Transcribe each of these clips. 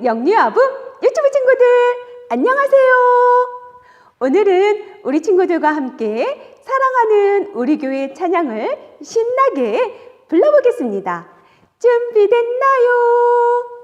하는 영유아부 유튜브 친구들 안녕하세요. 오늘은 우리 친구들과 함께 사랑하는 우리 교회 찬양을 신나게 불러보겠습니다. 준비됐나요?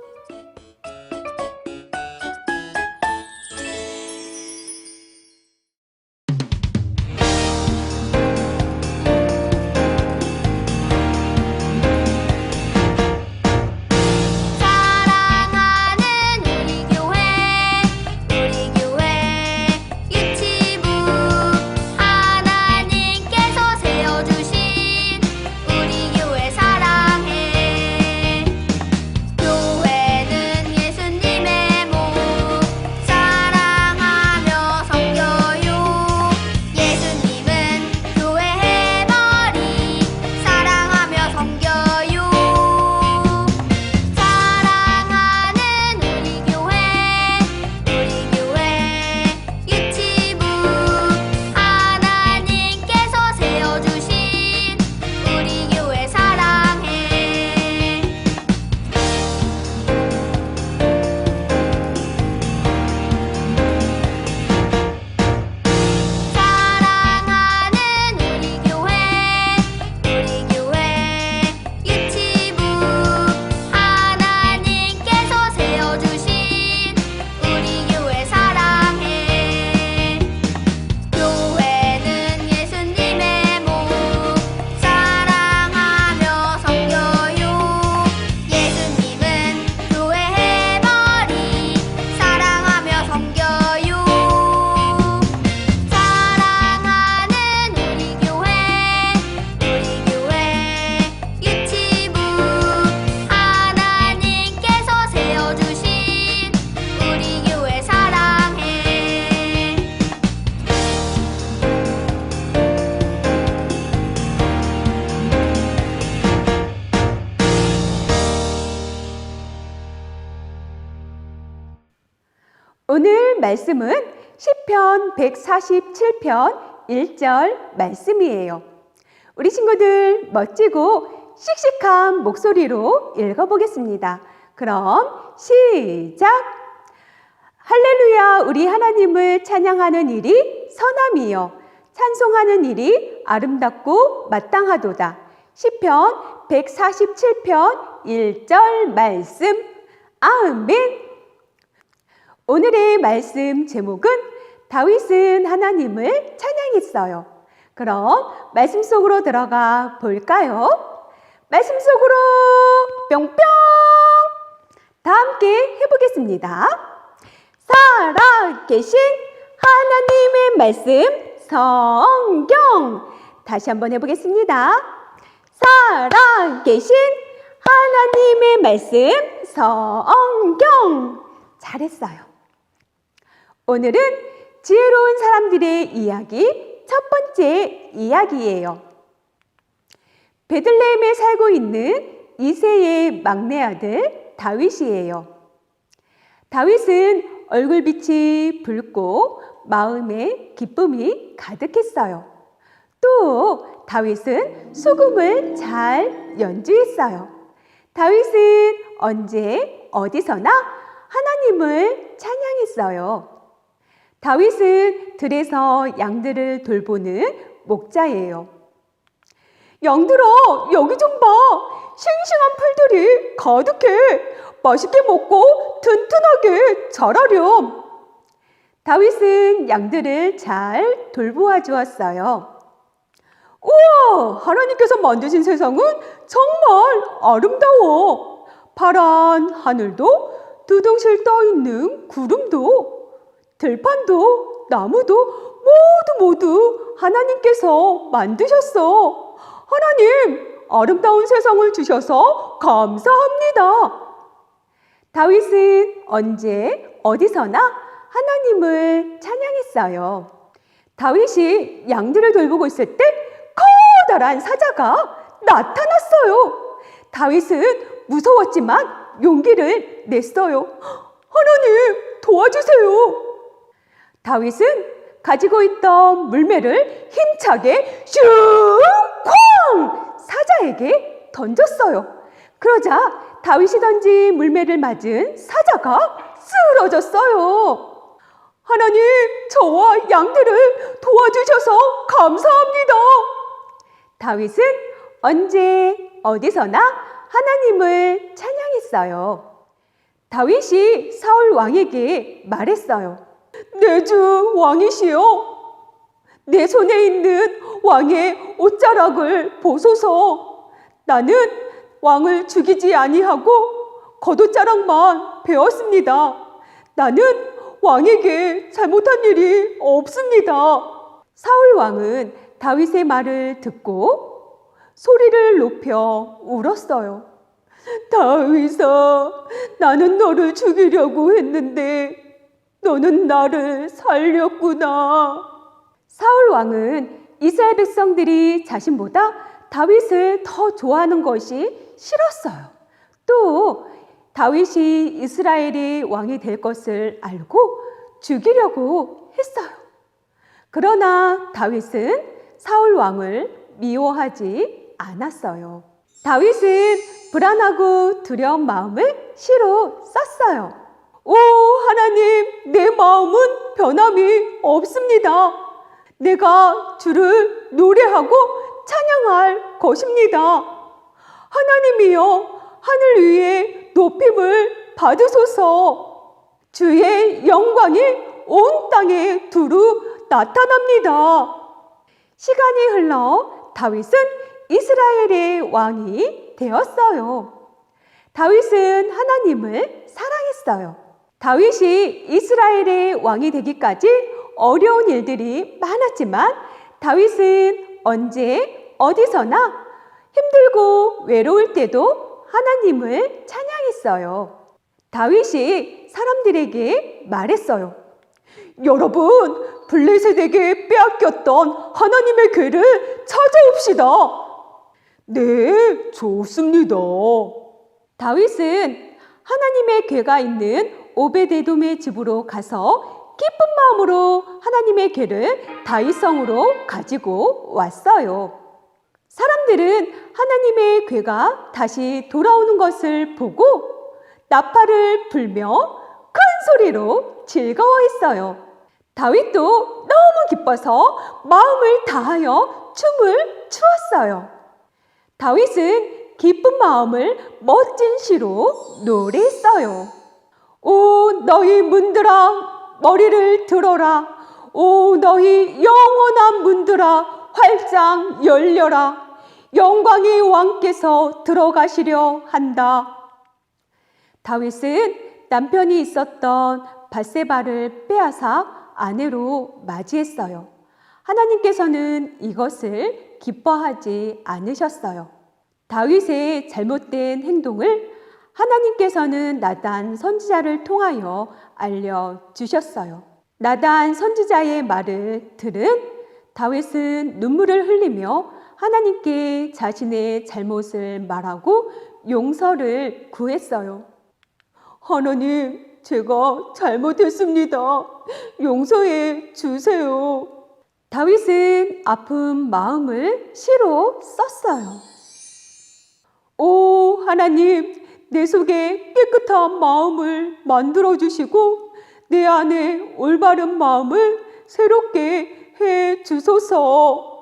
말씀은 시편 147편 1절 말씀이에요. 우리 친구들 멋지고 씩씩한 목소리로 읽어보겠습니다. 그럼 시작! 할렐루야 우리 하나님을 찬양하는 일이 선함이요 찬송하는 일이 아름답고 마땅하도다. 시편 147편 1절 말씀 아멘. 오늘의 말씀 제목은 다윗은 하나님을 찬양했어요. 그럼 말씀 속으로 들어가 볼까요? 말씀 속으로 뿅뿅! 다 함께 해보겠습니다. 살아계신 하나님의 말씀 성경 다시 한번 해보겠습니다. 살아계신 하나님의 말씀 성경 잘했어요. 오늘은 지혜로운 사람들의 이야기 첫 번째 이야기예요. 베들레헴에 살고 있는 이세의 막내 아들 다윗이에요. 다윗은 얼굴빛이 붉고 마음에 기쁨이 가득했어요. 또 다윗은 수금을 잘 연주했어요. 다윗은 언제 어디서나 하나님을 찬양했어요. 다윗은 들에서 양들을 돌보는 목자예요. 양들아, 여기 좀 봐. 싱싱한 풀들이 가득해. 맛있게 먹고 튼튼하게 자라렴. 다윗은 양들을 잘 돌보아 주었어요. 우와, 하나님께서 만드신 세상은 정말 아름다워. 파란 하늘도 두둥실 떠 있는 구름도 들판도 나무도 모두 모두 하나님께서 만드셨어. 하나님, 아름다운 세상을 주셔서 감사합니다. 다윗은 언제 어디서나 하나님을 찬양했어요. 다윗이 양들을 돌보고 있을 때 커다란 사자가 나타났어요. 다윗은 무서웠지만 용기를 냈어요. 하나님, 도와주세요. 다윗은 가지고 있던 물매를 힘차게 슝! 쾅! 사자에게 던졌어요. 그러자 다윗이 던진 물매를 맞은 사자가 쓰러졌어요. 하나님, 저와 양들을 도와주셔서 감사합니다. 다윗은 언제 어디서나 하나님을 찬양했어요. 다윗이 사울 왕에게 말했어요. 내 주 왕이시여, 내 손에 있는 왕의 옷자락을 보소서. 나는 왕을 죽이지 아니하고 겉옷자락만 베었습니다. 나는 왕에게 잘못한 일이 없습니다. 사울 왕은 다윗의 말을 듣고 소리를 높여 울었어요. 다윗아, 나는 너를 죽이려고 했는데 너는 나를 살렸구나. 사울 왕은 이스라엘 백성들이 자신보다 다윗을 더 좋아하는 것이 싫었어요. 또 다윗이 이스라엘의 왕이 될 것을 알고 죽이려고 했어요. 그러나 다윗은 사울 왕을 미워하지 않았어요. 다윗은 불안하고 두려운 마음을 시로 썼어요. 오, 하나님, 내 마음은 변함이 없습니다. 내가 주를 노래하고 찬양할 것입니다. 하나님이여, 하늘 위에 높임을 받으소서. 주의 영광이 온 땅에 두루 나타납니다. 시간이 흘러 다윗은 이스라엘의 왕이 되었어요. 다윗은 하나님을 사랑했어요. 다윗이 이스라엘의 왕이 되기까지 어려운 일들이 많았지만 다윗은 언제 어디서나 힘들고 외로울 때도 하나님을 찬양했어요. 다윗이 사람들에게 말했어요. 여러분, 블레셋에게 빼앗겼던 하나님의 괴를 찾아옵시다. 네, 좋습니다. 다윗은 하나님의 괴가 있는 오베데돔의 집으로 가서 기쁜 마음으로 하나님의 괴를 다윗성으로 가지고 왔어요. 사람들은 하나님의 괴가 다시 돌아오는 것을 보고 나팔을 불며 큰 소리로 즐거워했어요. 다윗도 너무 기뻐서 마음을 다하여 춤을 추었어요. 다윗은 기쁜 마음을 멋진 시로 노래했어요. 오 너희 문들아 머리를 들어라. 오 너희 영원한 문들아 활짝 열려라. 영광의 왕께서 들어가시려 한다. 다윗은 남편이 있었던 바세바를 빼앗아 아내로 맞이했어요. 하나님께서는 이것을 기뻐하지 않으셨어요. 다윗의 잘못된 행동을 하나님께서는 나단 선지자를 통하여 알려주셨어요. 나단 선지자의 말을 들은 다윗은 눈물을 흘리며 하나님께 자신의 잘못을 말하고 용서를 구했어요. 하나님, 제가 잘못했습니다. 용서해 주세요. 다윗은 아픈 마음을 시로 썼어요. 오, 하나님, 내 속에 깨끗한 마음을 만들어 주시고, 내 안에 올바른 마음을 새롭게 해 주소서.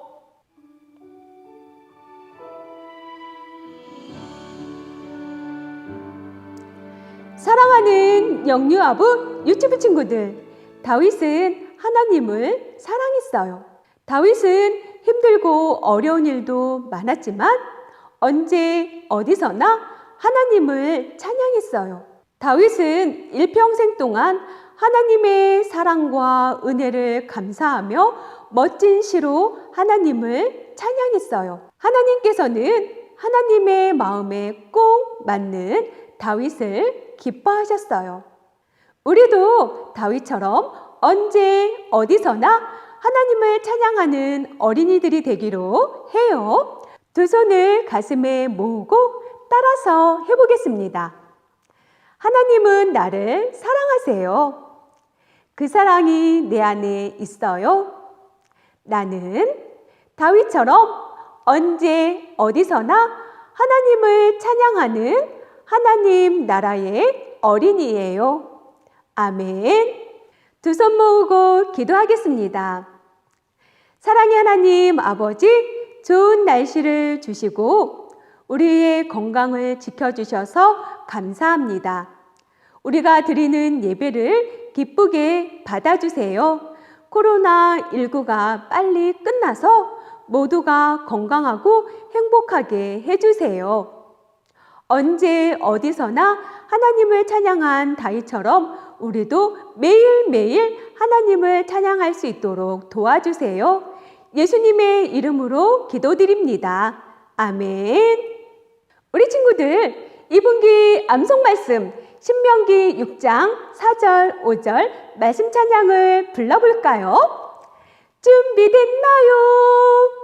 사랑하는 영유 아부 유튜브 친구들, 다윗은 하나님을 사랑했어요. 다윗은 힘들고 어려운 일도 많았지만 언제 어디서나 하나님을 찬양했어요. 다윗은 일평생 동안 하나님의 사랑과 은혜를 감사하며 멋진 시로 하나님을 찬양했어요. 하나님께서는 하나님의 마음에 꼭 맞는 다윗을 기뻐하셨어요. 우리도 다윗처럼 언제 어디서나 하나님을 찬양하는 어린이들이 되기로 해요. 두 손을 가슴에 모으고 따라서 해보겠습니다. 하나님은 나를 사랑하세요. 그 사랑이 내 안에 있어요. 나는 다윗처럼 언제 어디서나 하나님을 찬양하는 하나님 나라의 어린이예요. 아멘. 두 손 모으고 기도하겠습니다. 사랑의 하나님 아버지, 좋은 날씨를 주시고 우리의 건강을 지켜주셔서 감사합니다. 우리가 드리는 예배를 기쁘게 받아주세요. 코로나19가 빨리 끝나서 모두가 건강하고 행복하게 해주세요. 언제 어디서나 하나님을 찬양한 다윗처럼 우리도 매일매일 하나님을 찬양할 수 있도록 도와주세요. 예수님의 이름으로 기도드립니다. 아멘. 우리 친구들, 이분기 암송 말씀 신명기 6장 4절, 5절 말씀 찬양을 불러볼까요? 준비됐나요?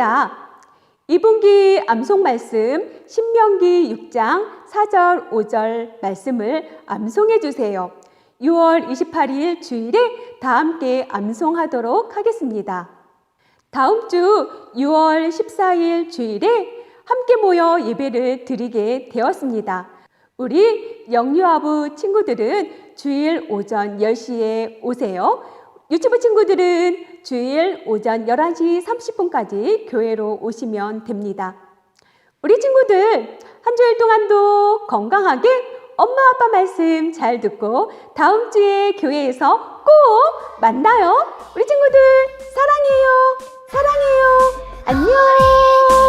알려드립니다. 이분기 암송 말씀 신명기 6장 4절 5절 말씀을 암송해 주세요. 6월 28일 주일에 다 함께 암송하도록 하겠습니다. 다음 주 6월 14일 주일에 함께 모여 예배를 드리게 되었습니다. 우리 영유아부 친구들은 주일 오전 10시에 오세요. 유치부 친구들은 주일 오전 11시 30분까지 교회로 오시면 됩니다. 우리 친구들 한 주일 동안도 건강하게 엄마 아빠 말씀 잘 듣고 다음 주에 교회에서 꼭 만나요. 우리 친구들 사랑해요. 사랑해요. 안녕.